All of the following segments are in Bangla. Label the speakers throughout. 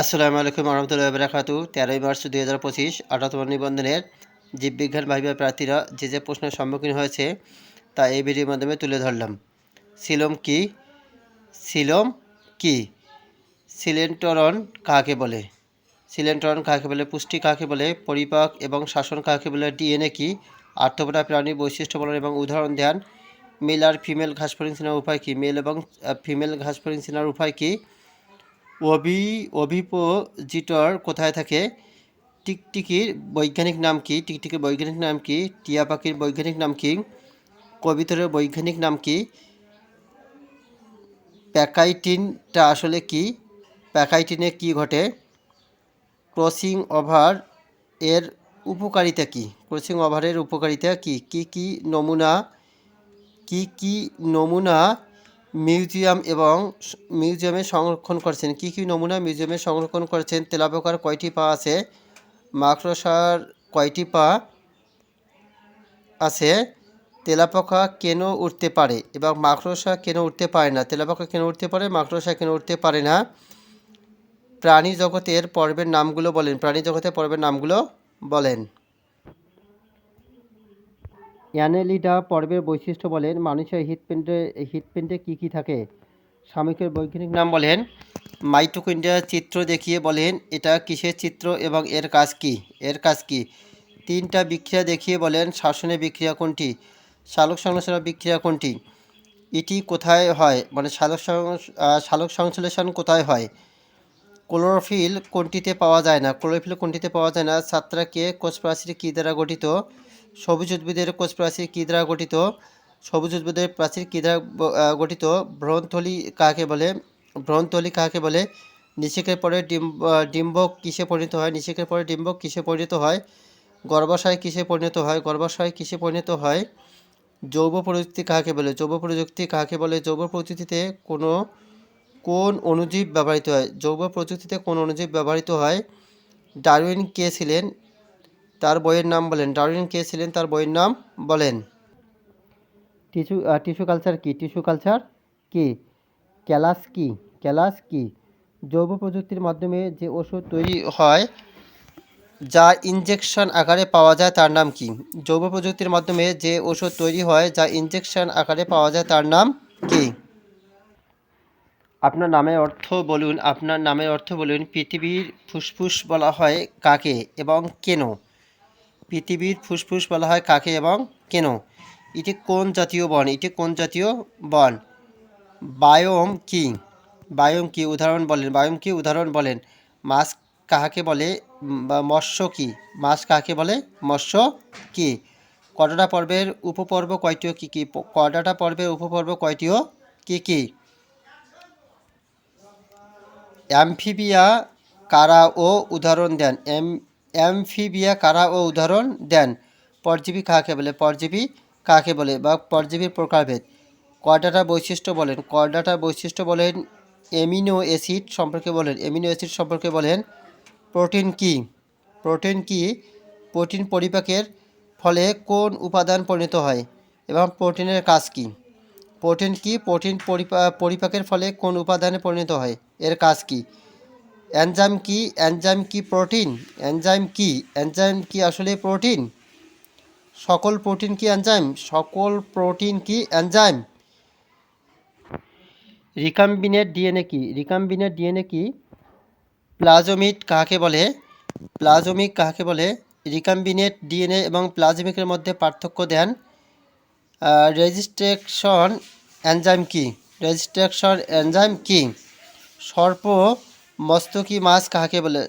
Speaker 1: আসসালামু আলাইকুম রহমতুল্লাহ বারাকাতু তেরোই মার্চ দুই হাজার পঁচিশ, আঠারোতম নিবন্ধনের জীববিজ্ঞান ভাইবা প্রার্থীরা যে যে প্রশ্নের সম্মুখীন হয়েছে তা এই ভিডিওর মাধ্যমে তুলে ধরলাম। সিলম কি? সিলম কি? সিলেন্টরন কাকে বলে? সিলেন্টরন কাকে বলে? পুষ্টি কাকে বলে? পরিপাক এবং শাসন কাকে বলে? ডিএনএ কি? আর্থপরা প্রাণীর বৈশিষ্ট্য বলন এবং উদাহরণ দেন। মেল আর ফিমেল ঘাসফড়িং চেনার উপায় কি? মেল এবং ফিমেল ঘাসফড়িং চেনার উপায় কি? অভি, অভিপোজিটর কোথায় থাকে? টিকটিকির বৈজ্ঞানিক নাম কি? টিকটিকির বৈজ্ঞানিক নাম কি? টিয়া পাখির বৈজ্ঞানিক নাম কি? কবিতরের বৈজ্ঞানিক নাম কি? প্যাকাইটিনটা আসলে কি? প্যাকাইটিনে কি ঘটে? ক্রসিং ওভার এর উপকারিতা কি? ক্রসিং ওভারের উপকারিতা কি? কি কি নমুনা? কি কি নমুনা মিউজিয়াম এবং মিউজিয়ামে সংরক্ষণ করেছেন। কি কি নমুনা মিউজিয়ামে সংরক্ষণ করেছেন তেলাপোকার কয়টি পা আছে? মাকড়সার কয়টি পা আছে? তেলাপোকা কেন উঠতে পারে এবং মাকড়সা কেন উঠতে পারে না? তেলাপোকা কেন উঠতে পারে, মাকড়সা কেন উঠতে পারে না? প্রাণী জগতের পর্বের নামগুলো বলেন। প্রাণী জগতের পর্বের নামগুলো বলেন। অ্যানেলিডা পর্বের বৈশিষ্ট্য বলেন মানুষের হৃৎপিণ্ডে হৃৎপিণ্ডে কী কী থাকে? সাময়িকের বৈজ্ঞানিক নাম বলেন মাইটোকন্ড্রিয়ার চিত্র দেখিয়ে বলেন এটা কিসের চিত্র এবং এর কাজ কি? এর কাজ কি? তিনটা বিক্রিয়া দেখিয়ে বলেন শাসনের বিক্রিয়া কোনটি? সালোক সংশ্লেষণ বিক্রিয়া কোনটি? এটি কোথায় হয়? মানে আহ, সালোক সংশ্লেষণ কোথায় হয়? ক্লোরোফিল কোনটিতে পাওয়া যায় না? ক্লোরোফিল কোনটিতে পাওয়া যায় না? ছাত্রাকে কোষপ্রাচীর কী দ্বারা গঠিত? সবুজ উদ্ভিদের কোষপ্রাচীর কী দ্বারা গঠিত। সবুজ উদ্ভিদের প্রাচীর কী দ্বারা গঠিত। ভ্রণথলি কাকে বলে? ভ্রণথলি কাকে বলে? নিষেকের পরে ডিম্ব আহ, ডিম্বক কিসে পরিণত হয়? নিষেকের পরে ডিম্বক কিসে পরিণত হয়? গর্ভাশয় কিসে পরিণত হয়? গর্ভাশয় কিসে পরিণত হয়? জৈব প্রযুক্তি কাকে বলে? জৈব প্রযুক্তি কাকে বলে? জৈব প্রযুক্তিতে কোনো কোন অণুজীব ব্যবহৃত হয়। জৈব প্রযুক্তিতে কোন অণুজীব ব্যবহৃত হয়। ডারউইন কে ছিলেন? তার বইয়ের নাম বলেন। ডারউইন কে ছিলেন তার বইয়ের নাম বলেন। টিস্যু টিস্যু কালচার কি? টিস্যু কালচার কি? ক্যালাস কি? ক্যালাস কি? জৈব প্রযুক্তির মাধ্যমে যে ওষুধ তৈরি হয় যা ইনজেকশন আকারে পাওয়া যায় তার নাম কি? জৈব প্রযুক্তির মাধ্যমে যে ওষুধ তৈরি হয় যা ইনজেকশন আকারে পাওয়া যায় তার নাম কি? আপনার নামের অর্থ বলুন আপনার নামের অর্থ বলুন পৃথিবীর ফুসফুস বলা হয় কাকে এবং কেন? পৃথিবীর ফুসফুস বলা হয় কাকে এবং কেন? এটি কোন জাতীয় বন? এটি কোন জাতীয় বন? বায়োম কি? বায়োম কি? উদাহরণ বলেন। বায়োম কি? উদাহরণ বলেন। মাছ কাহাকে বলে? মৎস্য কি? মাছ কাহাকে বলে? মৎস্য কি? কটাটা পর্বের উপপর্ব কয়টিও কি কি? কটাটা পর্বের উপপর্ব কয়টিও কি কি? অ্যামফিবিয়া, কারা ও উদাহরণ দেন। এম অ্যামফিবিয়া কারা ও উদাহরণ দেন। পরজীবী কাকে বলে? পরজীবী কাকে বলে বা পরজীবীর প্রকারভেদ? কয়ডাটা বৈশিষ্ট্য বলেন? কয়ডাটা বৈশিষ্ট্য বলেন? এমিনো অ্যাসিড সম্পর্কে বলেন। এমিনো অ্যাসিড সম্পর্কে বলেন, প্রোটিন কি? প্রোটিন কি? প্রোটিন পরিপাকের ফলে কোন উপাদান পরিণত হয় এবং প্রোটিনের কাজ কী? প্রোটিন কি? প্রোটিন পরিপা- পরিপাকের ফলে কোন উপাদানে পরিণত হয়? এর কাজ কি? এনজাইম কি? এনজাইম কি প্রোটিন? এনজাইম কি? এনজাইম কি আসলে প্রোটিন? সকল প্রোটিন কি এনজাইম? সকল প্রোটিন কি এনজাইম? রিকাম্বিনেট ডিএনএ কি? রিকাম্বিনেট ডিএনএ কি? প্লাজমিড কাকে বলে? প্লাজমিক কাকে বলে? রিকাম্বিনেট ডিএনএ এবং প্লাজমিকের মধ্যে পার্থক্য দেন। রেজিস্ট্রেকশন এনজাইম কি? রেজিস্ট্রেকশন এনজাইম কি? সর্প মস্তকি মাছ কাকে বলে?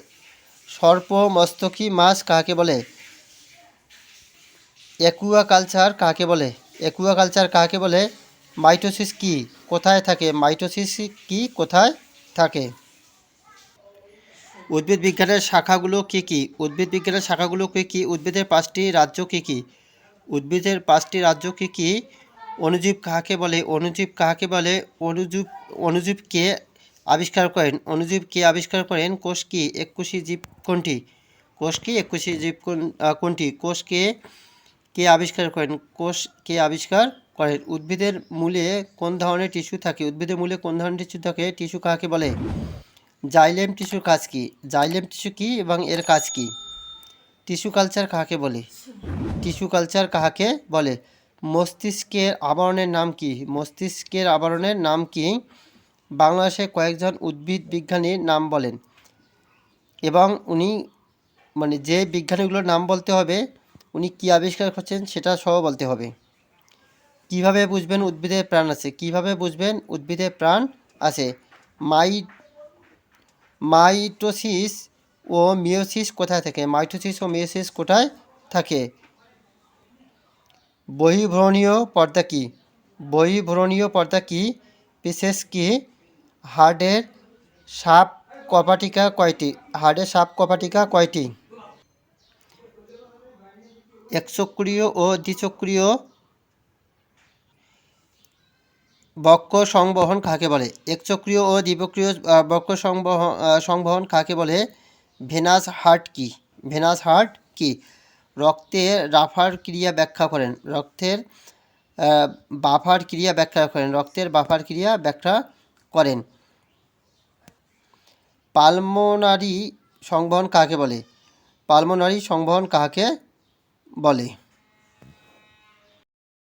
Speaker 1: সর্প মস্তকি মাছ কাকে বলে? একুয়া কালচার কাকে বলে? একুয়া কালচার কাকে বলে? মাইটোসিস কি? কোথায় থাকে? মাইটোসিস কি কোথায় থাকে? উদ্ভিদ বিজ্ঞানের শাখাগুলো কি কি? উদ্ভিদ বিজ্ঞানের শাখাগুলো কি কি? উদ্ভিদের পাঁচটি রাজ্য কি কি? উদ্ভিদের পাঁচটি রাজ্য কি কি? অণুজীব কাকে বলে? অণুজীব কাকে বলে? অণুজীব অণুজীব কে আবিষ্কার করেন। অণুজীব কে আবিষ্কার করেন? কোষ কি একুশি জীব কোনটি? কোষ কি একুশি জীব কোন- কোনটি? কোষ কে কে আবিষ্কার করেন? কোষ কে আবিষ্কার করেন? উদ্ভিদের মূলে কোন ধরনের টিস্যু থাকে? উদ্ভিদের মূলে কোন ধরনের টিস্যু থাকে? টিস্যু কাকে বলে? জাইলেম টিস্যুর কাজ কি? জাইলেম টিস্যু কি এবং এর কাজ কি? টিস্যু কালচার কাকে বলে? টিস্যু কালচার কাহাকে বলে? মস্তিষ্কের আবরণের নাম কি? মস্তিষ্কের আবরণের নাম কি? বাংলাদেশে কয়েকজন উদ্ভিদ বিজ্ঞানীর নাম বলেন। এবং উনি মানে যে বিজ্ঞানীগুলোর নাম বলতে হবে, উনি কী আবিষ্কার করছেন সেটা সহ বলতে হবে। কীভাবে বুঝবেন উদ্ভিদের প্রাণ আছে? কীভাবে বুঝবেন উদ্ভিদের প্রাণ আছে? মাই, মাইটোসিস ও মিওসিস কোথায় থাকে? মাইটোসিস ও মিওসিস কোথায় থাকে? বহির্ভ্রণীয় পর্দা কি? বহির্ভ্রণীয় পর্দা কি? বিশেষ কি? হার্টের সাপ কপাটিকা কয়টি? হার্টের সাপ কপাটিকা কয়টি? একচক্রীয় ও দ্বিচক্রীয় বক্ষ সংবহন কাকে বলে? একচক্রীয় ও দ্বিবক্রীয় আহ, বক্ষ সংবহন আহ, সংবহন কাকে বলে? ভেনাস হার্ট কি? ভেনাস হার্ট কি? রক্তের রাফার ক্রিয়া ব্যাখ্যা করেন। রক্তের বাফার ক্রিয়া ব্যাখ্যা করেন। রক্তের বাফার ক্রিয়া ব্যাখ্যা করেন। পালমোনারি সংবহন কাকে বলে? পালমোনারি সংবহন কাকে বলে?